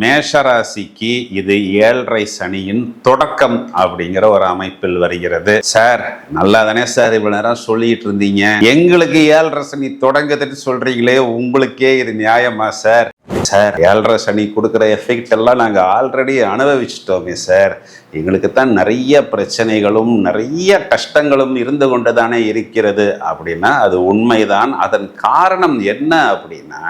மேஷராசிக்கு இது ஏழரை சனியின் தொடக்கம் அப்படிங்கிற ஒரு அமைப்பில் வருகிறது. சார் நல்லா தானே சார் இவ்வளவு நேரம் சொல்லிட்டு இருந்தீங்க? எங்களுக்கு ஏழரை சனி தொடங்குதுன்னு சொல்றீங்களே உங்களுக்கே இது நியாயமா சார்? சார் ஏழரை சனி கொடுக்குற எஃபெக்ட் எல்லாம் நாங்கள் ஆல்ரெடி அனுபவிச்சிட்டோமே சார். எங்களுக்கு தான் நிறைய பிரச்சனைகளும் நிறைய கஷ்டங்களும் இருந்து கொண்டு தானே இருக்கிறது அப்படின்னா அது உண்மைதான். அதன் காரணம் என்ன அப்படின்னா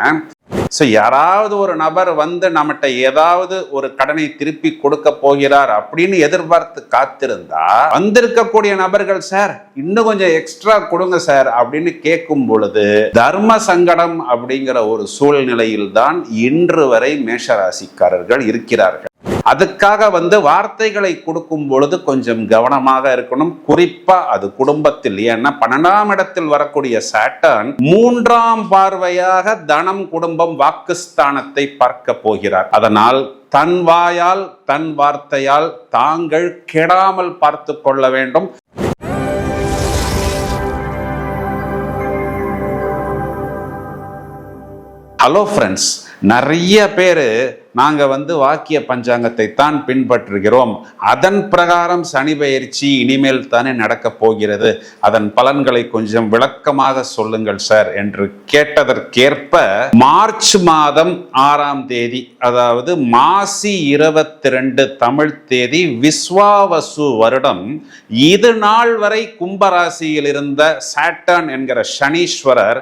ஸோ யாராவது ஒரு நபர் வந்து நம்மகிட்ட ஏதாவது ஒரு கடனை திருப்பி கொடுக்க போகிறார் அப்படின்னு எதிர்பார்த்து காத்திருந்தா வந்திருக்கக்கூடிய நபர்கள் சார் இன்னும் கொஞ்சம் எக்ஸ்ட்ரா கொடுங்க சார் அப்படின்னு கேட்கும் பொழுது தர்ம சங்கடம் அப்படிங்கிற ஒரு சூழ்நிலையில் தான் இன்று வரை மேஷராசிக்காரர்கள் இருக்கிறார்கள். அதுக்காக வந்து வார்த்தைகளை கொடுக்கும் பொழுது கொஞ்சம் கவனமாக இருக்கணும். குறிப்பா அது குடும்பத்தில். ஏன்னா பன்னெண்டாம் இடத்தில் வரக்கூடிய சாட்டர்ன் மூன்றாம் பார்வையாக தனம் குடும்பம் வாக்குஸ்தானத்தை பார்க்க போகிறார். அதனால் தன் வாயால் தன் வார்த்தையால் தாங்கள் கெடாமல் பார்த்து கொள்ள வேண்டும். ஹலோ ஃப்ரெண்ட்ஸ் நிறைய பேர் நாங்கள் வந்து வாக்கிய பஞ்சாங்கத்தை தான் பின்பற்றுகிறோம். அதன் பிரகாரம் சனி பயிற்சி இனிமேல் தானே நடக்கப் போகிறது. அதன் பலன்களை கொஞ்சம் விளக்கமாக சொல்லுங்கள் சார் என்று கேட்டதற்கேற்ப மார்ச் மாதம் ஆறாம் தேதி அதாவது மாசி இருபத்தி ரெண்டு தமிழ் தேதி விஸ்வாவசு வருடம் இது நாள் வரை கும்பராசியில் இருந்த சாட்டர்ன் என்கிற சனீஸ்வரர்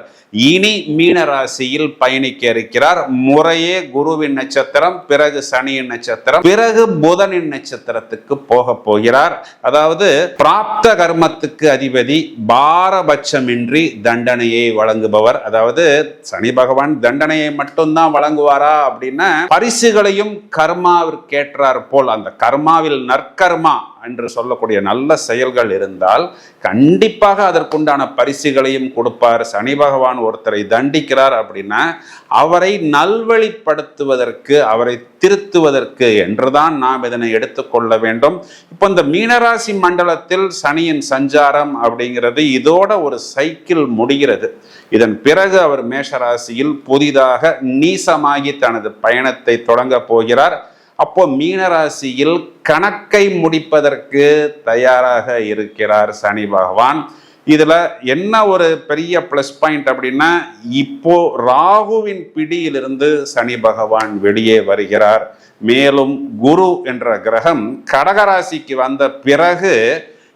இனி மீன ராசியில் பயணிக்க இருக்கிறார். முறையே குருவின் நட்சத்திரம் பிறகு சனியின் நட்சத்திரம் பிறகு புதனின் நட்சத்திரத்துக்கு போக போகிறார். அதாவது பிராப்த கர்மத்துக்கு அதிபதி பாரபட்சமின்றி தண்டனையை வழங்குபவர். அதாவது சனி பகவான் தண்டனையை மட்டும்தான் வழங்குவாரா அப்படின்னா பரிசுகளையும் கர்மாவிற்கேற்றார் போல் அந்த கர்மாவில் நற்கர்மா என்று சொல்லக்கூடிய நல்ல செயல்கள் இருந்தால் கண்டிப்பாக அதற்குண்டான பரிசுகளையும் கொடுப்பார். சனி பகவான் ஒருத்தரை தண்டிக்கிறார் அப்படின்னா அவரை நல்வழிப்படுத்துவதற்கு அவரை திருத்துவதற்கு என்றுதான் நாம் இதனை எடுத்துக்கொள்ள வேண்டும். இப்போ இந்த மீனராசி மண்டலத்தில் சனியின் சஞ்சாரம் அப்படிங்கிறது இதோட ஒரு சைக்கிள் முடிகிறது. இதன் பிறகு அவர் மேஷராசியில் புதிதாக நீசமாகி தனது பயணத்தை தொடங்க போகிறார். அப்போ மீனராசியில் கணக்கை முடிப்பதற்கு தயாராக இருக்கிறார் சனி பகவான். இதுல என்ன ஒரு பெரிய ப்ளஸ் பாயிண்ட் அப்படின்னா இப்போ ராகுவின் பிடியிலிருந்து சனி பகவான் வெளியே வருகிறார். மேலும் குரு என்ற கிரகம் கடகராசிக்கு வந்த பிறகு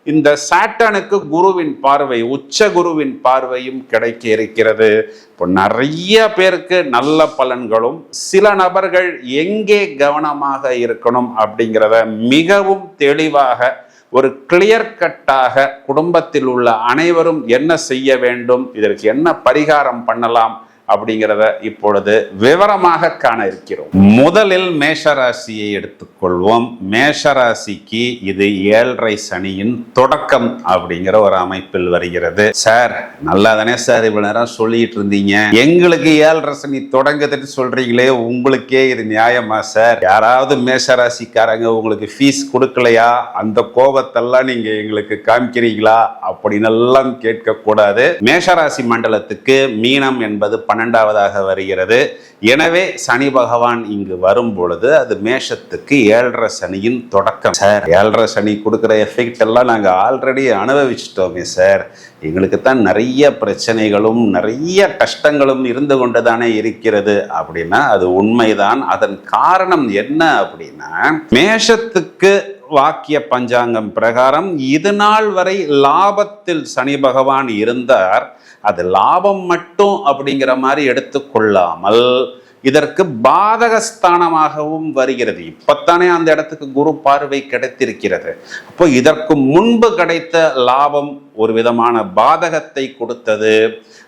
இந்த சாட்டனுக்கு குருவின் பார்வை உச்ச குருவின் பார்வையும் கிடைக்க இருக்கிறது இப்போ நிறைய பேருக்கு நல்ல பலன்களும் சில நபர்கள் எங்கே கவனமாக இருக்கணும் அப்படிங்கிறத மிகவும் தெளிவாக ஒரு கிளியர் கட்டாக குடும்பத்தில் உள்ள அனைவரும் என்ன செய்ய வேண்டும் இதற்கு என்ன பரிகாரம் பண்ணலாம் அப்படிங்கிறத இப்பொழுது விவரமாக காண இருக்கிறோம். முதலில் மேஷராசியை எடுத்துக்கொள்வோம். மேஷராசிக்கு இது ஏழரை சனியின் தொடக்கம் அப்படிங்கிற ஒரு அமைப்பில் வருகிறது. சார் நல்லா தானே சார் இவ்வளவு நேரம் சொல்லிட்டு இருந்தீங்க? எங்களுக்கு ஏழரை சனி தொடங்குதுன்னு சொல்றீங்களே உங்களுக்கே இது நியாயமா சார்? யாராவது மேஷராசிக்காரங்க உங்களுக்கு ஃபீஸ் கொடுக்கலையா? அந்த கோபத்தெல்லாம் நீங்க எங்களுக்கு காமிக்கிறீங்களா? அப்படின்னு எல்லாம் கேட்க கூடாது மேஷராசி மண்டலத்துக்கு மீனம் என்பது பன்னெண்டாவதாக வருகிறது. எனவே சனி பகவான் இங்கு வரும் பொழுது அது மேஷத்துக்கு ஏழரை சனியின் தொடக்கம் சார். ஏழரை சனி கொடுக்குற எஃபெக்ட் எல்லாம் நாங்கள் ஆல்ரெடி அனுபவிச்சிட்டோமே சார். எங்களுக்கு தான் நிறைய பிரச்சனைகளும் நிறைய கஷ்டங்களும் இருந்து கொண்டு தானே இருக்கிறது அப்படின்னா அது உண்மைதான். அதன் காரணம் என்ன அப்படின்னா மேஷத்துக்கு வாக்கிய பஞ்சாங்கம் பிரகாரம் இது நாள் வரை லாபத்தில் சனி பகவான் இருந்தார். அது லாபம் மட்டும் அப்படிங்கிற மாதிரி எடுத்துக்கொள்ளாமல் இதற்கு பாதகஸ்தானமாகவும் வருகிறது. இப்பத்தானே அந்த இடத்துக்கு குரு பார்வை கிடைத்திருக்கிறது. அப்போ இதற்கு முன்பு கிடைத்த லாபம் ஒரு விதமான பாதகத்தை கொடுத்தது.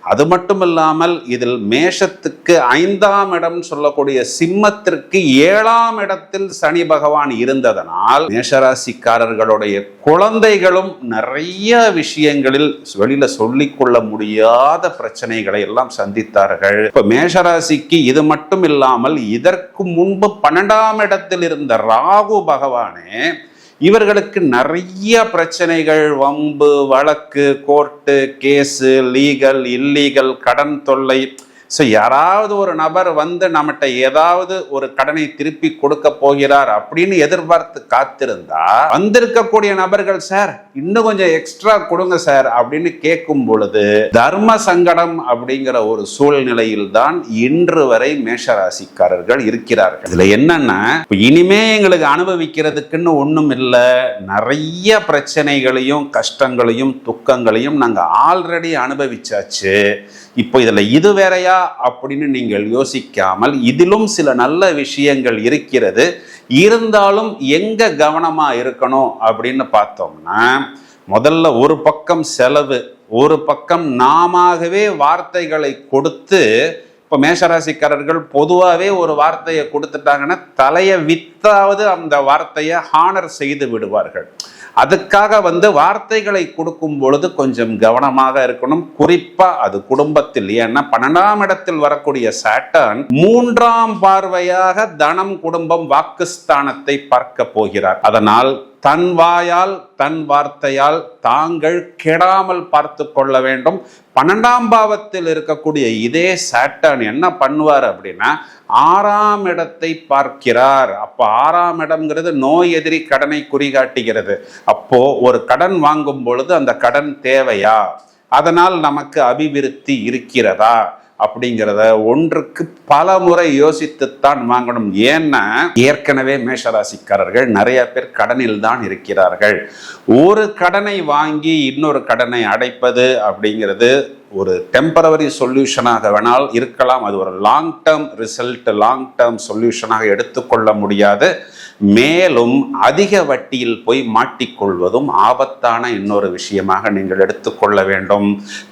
அது மட்டும் இல்லாமல் இதில் மேஷத்துக்கு ஐந்தாம் இடம் சொல்லக்கூடிய சிம்மத்திற்கு ஏழாம் இடத்தில் சனி பகவான் இருந்ததனால் மேஷராசிக்காரர்களுடைய குழந்தைகளும் நிறைய விஷயங்களில் வெளியில சொல்லிக்கொள்ள முடியாத பிரச்சனைகளை எல்லாம் சந்தித்தார்கள். இப்ப மேஷராசிக்கு இது மட்டும் இல்லாமல் இதற்கு முன்பு பன்னெண்டாம் இடத்தில் இருந்த ராகு பகவானே இவர்களுக்கு நிறைய பிரச்சனைகள் வம்பு வழக்கு கோர்ட்டு கேஸு லீகல் இல்லீகல் கடன் தொல்லை ஸோ யாராவது ஒரு நபர் வந்து நம்மகிட்ட ஏதாவது ஒரு கடனை திருப்பி கொடுக்க போகிறார் அப்படின்னு எதிர்பார்த்து காத்திருந்தா வந்திருக்கக்கூடிய நபர்கள் சார் இன்னும் கொஞ்சம் எக்ஸ்ட்ரா கொடுங்க சார் அப்படின்னு கேட்கும் பொழுது தர்ம சங்கடம் அப்படிங்கிற ஒரு சூழ்நிலையில் தான் இன்று வரை மேஷராசிக்காரர்கள் இருக்கிறார்கள். இதுல என்னன்னா இனிமே எங்களுக்கு அனுபவிக்கிறதுக்குன்னு ஒன்றும் இல்லை. நிறைய பிரச்சனைகளையும் கஷ்டங்களையும் துக்கங்களையும் நாங்கள் ஆல்ரெடி அனுபவிச்சாச்சு. இப்போ இதில் இது வேறையா அப்படின்னு நீங்கள் யோசிக்காமல் இதிலும் சில நல்ல விஷயங்கள் இருக்கிறது. இருந்தாலும் எங்க கவனமாக இருக்கணும் அப்படின்னு பார்த்தோம்னா முதல்ல ஒரு பக்கம் செலவு ஒரு பக்கம் நாமாகவே வார்த்தைகளை கொடுத்து இப்போ மேஷராசிக்காரர்கள் பொதுவாகவே ஒரு வார்த்தையை கொடுத்துட்டாங்கன்னா தலையை வித்தாவது அந்த வார்த்தையை ஹானர் செய்து விடுவார்கள். அதுக்காக வந்து வார்த்தைகளை கொடுக்கும் பொழுது கொஞ்சம் கவனமாக இருக்கணும். குறிப்பா அது குடும்பத்தில். ஏன்னா பன்னெண்டாம் இடத்தில் வரக்கூடிய சாட்டர்ன் மூன்றாம் பார்வையாக தனம் குடும்பம் வாக்குஸ்தானத்தை பார்க்க போகிறார். அதனால் தன் வாயால் தன் வார்த்தையால் தாங்கள் கெடாமல் பார்த்து கொள்ள வேண்டும். பன்னெண்டாம் பாவத்தில் இருக்கக்கூடிய இதே சாட்டன் என்ன பண்ணுவார் அப்படின்னா ஆறாம் இடத்தை பார்க்கிறார். அப்போ ஆறாம் இடம்ங்கிறது நோய் எதிரி கடனை குறிகாட்டுகிறது. அப்போ ஒரு கடன் வாங்கும் பொழுது அந்த கடன் தேவையா? அதனால் நமக்கு அபிவிருத்தி இருக்கிறதா? அப்படிங்கிறத ஒன்றுக்கு பல முறை யோசித்துத்தான் வாங்கணும். ஏன்னா ஏற்கனவே மேஷராசிக்காரர்கள் நிறைய பேர் கடனில் தான் இருக்கிறார்கள். ஒரு கடனை வாங்கி இன்னொரு கடனை அடைப்பது அப்படிங்கிறது ஒரு டெம்பரவரி சொல்யூஷனாக வேணால் இருக்கலாம். அது ஒரு long term result long term சொல்யூஷனாக எடுத்துக்கொள்ள முடியாது. மேலும் அதிக வட்டியில் போய் மாட்டிக்கொள்வதும் ஆபத்தான இன்னொரு விஷயமாக நீங்கள் எடுத்துக்கொள்ள வேண்டும்.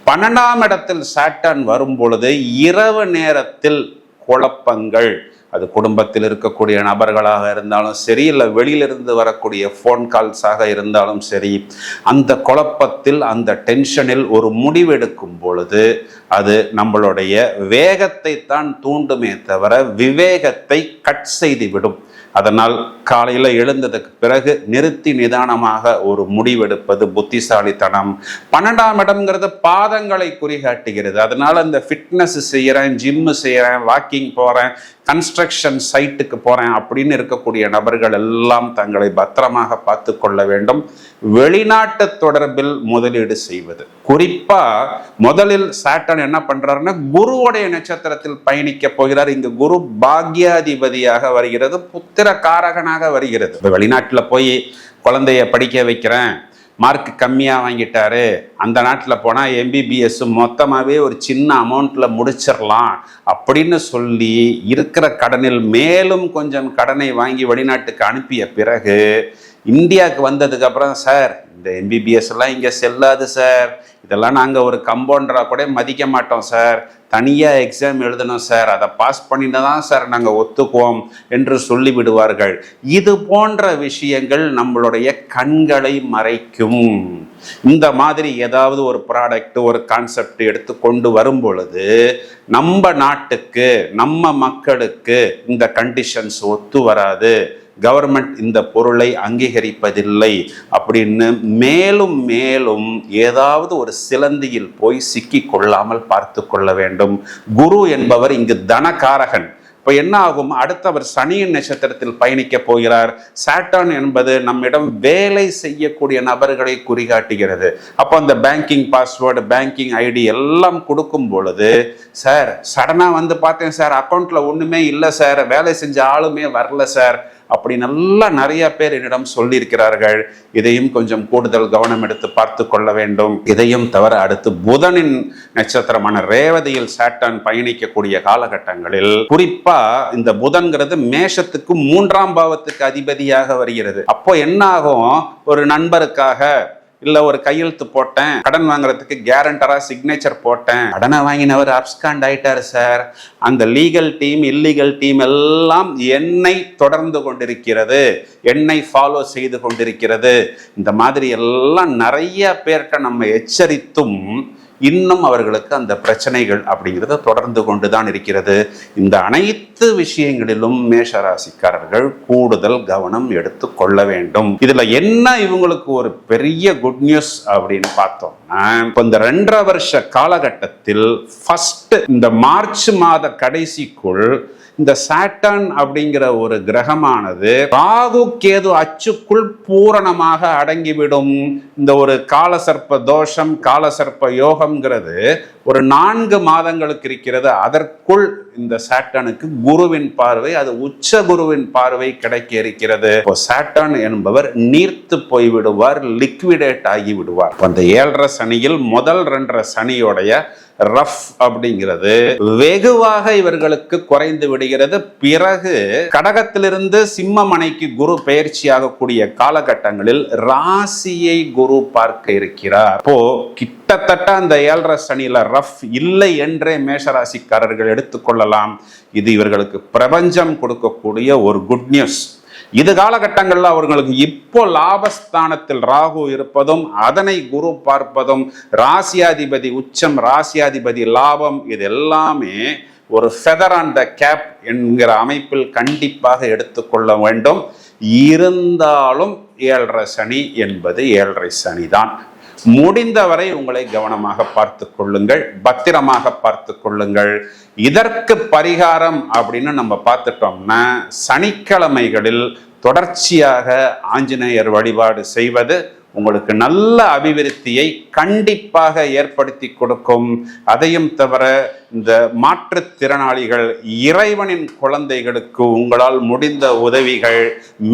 பன்னெண்டாம் இடத்தில் சாட்டன் வரும் பொழுது இரவு நேரத்தில் குழப்பங்கள். அது குடும்பத்தில் இருக்கக்கூடிய நபர்களாக இருந்தாலும் சரி இல்லை வெளியிலிருந்து வரக்கூடிய ஃபோன் கால்ஸாக இருந்தாலும் சரி அந்த குழப்பத்தில் அந்த டென்ஷனில் ஒரு முடிவெடுக்கும் பொழுது அது நம்மளுடைய வேகத்தை தான் தூண்டுமே தவிர விவேகத்தை கட் செய்து விடும். அதனால் காலையில் எழுந்ததுக்கு பிறகு நிறுத்தி நிதானமாக ஒரு முடிவெடுப்பது புத்திசாலித்தனம். பன்னெண்டாம் இடம்ங்கிறது பாதங்களை குறிகாட்டுகிறது. அதனால் இந்த ஃபிட்னஸ் செய்கிறேன் ஜிம்மு செய்கிறேன் வாக்கிங் போகிறேன் கன்ஸ்ட்ரக்ஷன் சைட்டுக்கு போகிறேன் அப்படின்னு இருக்கக்கூடிய நபர்கள் எல்லாம் தங்களை பத்திரமாக பார்த்து கொள்ள வேண்டும். வெளிநாட்டு தொடர்பில் முதலீடு செய்வது. குறிப்பா முதலில் சாட்டன் என்ன பண்றாருன்னா குருவுடைய நட்சத்திரத்தில் பயணிக்க போகிறார். இங்கு குரு பாக்யாதிபதியாக வருகிறது புத்திர காரகனாக வருகிறது. இப்ப வெளிநாட்டுல போய் குழந்தைய படிக்க வைக்கிறேன் மார்க் கம்மியாக வாங்கிட்டாரு. அந்த நாட்டில் போனால் எம்பிபிஎஸ் மொத்தமாகவே ஒரு சின்ன அமௌண்ட்டில் முடிச்சிடலாம் அப்படின்னு சொல்லி இருக்கிற கடனில் மேலும் கொஞ்சம் கடனை வாங்கி வெளிநாட்டுக்கு அனுப்பிய பிறகு இந்தியாவுக்கு வந்ததுக்கப்புறம் சார் இந்த எம்பிபிஎஸ் எல்லாம் இங்கே செல்லாது சார். இதெல்லாம் நாங்கள் ஒரு கம்பவுண்டராக கூட மதிக்க மாட்டோம் சார். தனியாக எக்ஸாம் எழுதணும் சார். அதை பாஸ் பண்ணிட்டு தான் சார் நாங்கள் ஒத்துக்குவோம் என்று சொல்லிவிடுவார்கள் இது போன்ற விஷயங்கள் நம்மளுடைய கண்களை மறைக்கும். இந்த மாதிரி ஏதாவது ஒரு ப்ராடக்ட் ஒரு கான்செப்ட் எடுத்து கொண்டு வரும் பொழுது நம்ம நாட்டுக்கு நம்ம மக்களுக்கு இந்த கண்டிஷன்ஸ் ஒத்து வராது. கவர்மெண்ட் இந்த பொருளை அங்கீகரிப்பதில்லை அப்படின்னு மேலும் மேலும் ஏதாவது ஒரு சிலந்தியில் போய் சிக்கி கொள்ளாமல் பார்த்து கொள்ள வேண்டும். குரு என்பவர் இங்கு தனகாரகன். இப்போ என்ன ஆகும் அடுத்தவர் சனியின் நட்சத்திரத்தில் பயணிக்க போகிறார். சாட்டான் என்பது நம்மிடம் வேலை செய்யக்கூடிய நபர்களை குறிகாட்டுகிறது. அப்போ அந்த பேங்கிங் பாஸ்வேர்டு பேங்கிங் ஐடி எல்லாம் கொடுக்கும் பொழுது சார் சடனாக வந்து பார்த்தேன் சார். அக்கௌண்ட்டில் ஒன்றுமே இல்லை சார். வேலை செஞ்ச ஆளுமே வரல சார். அப்படி நல்லா நிறைய பேர் என்னிடம் சொல்லியிருக்கிறார்கள். இதையும் கொஞ்சம் கூடுதல் கவனம் எடுத்து பார்த்து கொள்ள வேண்டும். இதையும் தவிர அடுத்து புதனின் நட்சத்திரமான ரேவதியில் சாட்டன் பயணிக்கக்கூடிய காலகட்டங்களில் குறிப்பா இந்த புதன்கிறது மேஷத்துக்கு மூன்றாம் பாவத்துக்கு அதிபதியாக வருகிறது. அப்போ என்ன ஆகும் ஒரு நண்பருக்காக இல்ல ஒரு கையெழுத்து போட்டேன். கடன் வாங்குறதுக்கு கேரண்டரா சிக்னேச்சர் போட்டேன். கடனை வாங்கினவர் அப்ஸ்காண்ட் ஆயிட்டாரு சார் அந்த லீகல் டீம் இல்லீகல் டீம் எல்லாம் என்னை தொடர்ந்து கொண்டிருக்கிறது. என்னை ஃபாலோ செய்து கொண்டிருக்கிறது. இந்த மாதிரி எல்லாம் நிறைய பேர்கிட்ட நம்ம எச்சரித்தும் இன்னும் அவர்களுக்கு அந்த பிரச்சனைகள் அப்படிங்கிறது தொடர்ந்து கொண்டு தான் இருக்கிறது. இந்த அனைத்து விஷயங்களிலும் மேஷராசிக்காரர்கள் கூடுதல் கவனம் எடுத்து கொள்ள வேண்டும். இதுல என்ன இவங்களுக்கு ஒரு பெரிய குட் நியூஸ் அப்படின்னு பார்த்தோம்னா இப்போ இந்த ரெண்டரை வருஷ காலகட்டத்தில் ஃபர்ஸ்ட் இந்த மார்ச் மாத கடைசிக்குள் இந்த சாட்டன் அப்படிங்கிற ஒரு கிரகமானது ராகு கேது அச்சுக்குள் பூரணமாக அடங்கிவிடும். இந்த ஒரு காலசர்ப்ப தோஷம் காலசர்ப்ப யோகம்ங்கிறது ஒரு நான்கு மாதங்களுக்கு இருக்கிறது. அதற்குள் இந்த சாட்டனுக்கு குருவின் பார்வை அது உச்ச குருவின் பார்வை கிடைக்க இருக்கிறது. இப்போ சாட்டன் என்பவர் நீர்த்து போய் விடுவார் லிக்விடேட் ஆகி விடுவார் அந்த ஏழரை சனியில் முதல் ரெண்டரை சனியோடைய ரஃப் அப்படிங்கிறது வெகுவாக இவர்களுக்கு குறைந்து விடுகிறது. பிறகு கடகத்திலிருந்து சிம்மமனைக்கு குரு பயிற்சியாகக்கூடிய காலகட்டங்களில் ராசியை குரு பார்க்க இருக்கிறார். அப்போ கிட்டத்தட்ட அந்த ஏழரை சனியில ரஃப் இல்லை என்றே மேஷராசிக்காரர்கள் எடுத்துக்கொள்ளலாம் இது இவர்களுக்கு பிரபஞ்சம் கொடுக்கக்கூடிய ஒரு குட் நியூஸ் இது காலகட்டங்களில் அவர்களுக்கு இப்போ லாபஸ்தானத்தில் ராகு இருப்பதும் அதனை குரு பார்ப்பதும் ராசியாதிபதி உச்சம் ராசியாதிபதி லாபம் இது எல்லாமே ஒரு ஃபெதர் ஆன் த கேப் என்கிற அமைப்பில் கண்டிப்பாக எடுத்துக்கொள்ள வேண்டும். இருந்தாலும் ஏழரை சனி என்பது ஏழரை சனி தான் முடிந்தவரை உங்களை கவனமாக பார்த்து கொள்ளுங்கள் பத்திரமாக பார்த்து கொள்ளுங்கள். இதற்கு பரிகாரம் அப்படின்னு நம்ம பார்த்துட்டோம்னா சனிக்கிழமைகளில் தொடர்ச்சியாக ஆஞ்சநேயர் வழிபாடு செய்வது உங்களுக்கு நல்ல அபிவிருத்தியை கண்டிப்பாக ஏற்படுத்தி கொடுக்கும். அதையும் தவிர இந்த மாற்றுத்திறனாளிகள் இறைவனின் குழந்தைகளுக்கு உங்களால் முடிந்த உதவிகள்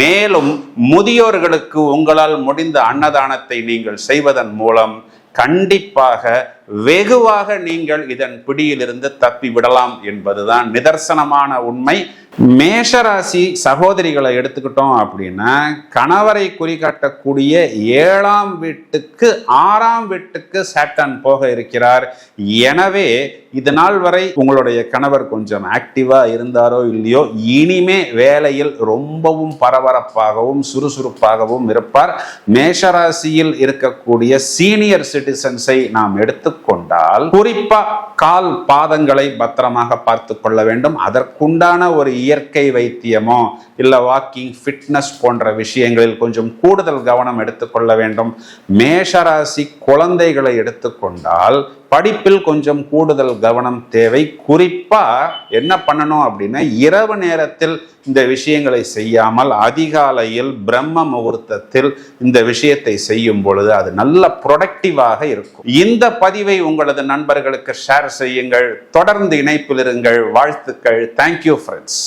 மேலும் முதியோர்களுக்கு உங்களால் முடிந்த அன்னதானத்தை நீங்கள் செய்வதன் மூலம் கண்டிப்பாக வெகுவாக நீங்கள் இதன் பிடியிலிருந்து தப்பி விடலாம் என்பதுதான் நிதர்சனமான உண்மை. மேஷராசி சகோதரிகளை எடுத்துக்கிட்டோம் அப்படின்னா கணவரை குறிகாட்டக்கூடிய ஏழாம் வீட்டுக்கு ஆறாம் வீட்டுக்கு சேட்டன் போக இருக்கிறார். எனவே இது நாள் வரை உங்களுடைய கணவர் கொஞ்சம் ஆக்டிவா இருந்தாரோ இல்லையோ இனிமே வேலையில் ரொம்பவும் பரபரப்பாகவும் சுறுசுறுப்பாகவும் இருப்பார். மேஷராசியில் இருக்கக்கூடிய சீனியர் சிட்டிசன்ஸை நாம் எடுத்து கொண்டால் குறிப்பா கால் பாதங்களை பத்திரமாக பார்த்து கொள்ள வேண்டும். அதற்குண்டான ஒரு இயற்கை வைத்தியமோ இல்ல வாக்கிங் ஃபிட்னஸ் போன்ற விஷயங்களில் கொஞ்சம் கூடுதல் கவனம் எடுத்துக்கொள்ள வேண்டும். மேஷராசி குழந்தைகளை எடுத்துக்கொண்டால் படிப்பில் கொஞ்சம் கூடுதல் கவனம் தேவை. குறிப்பா என்ன பண்ணணும் அப்படின்னா இரவு நேரத்தில் இந்த விஷயங்களை செய்யாமல் அதிகாலையில் பிரம்ம முகூர்த்தத்தில் இந்த விஷயத்தை செய்யும் பொழுது அது நல்ல ப்ரொடக்டிவாக இருக்கும். இந்த பதிவை உங்களது நண்பர்களுக்கு ஷேர் செய்யுங்கள். தொடர்ந்து இணைப்பில் இருங்கள். வாழ்த்துக்கள். Thank you friends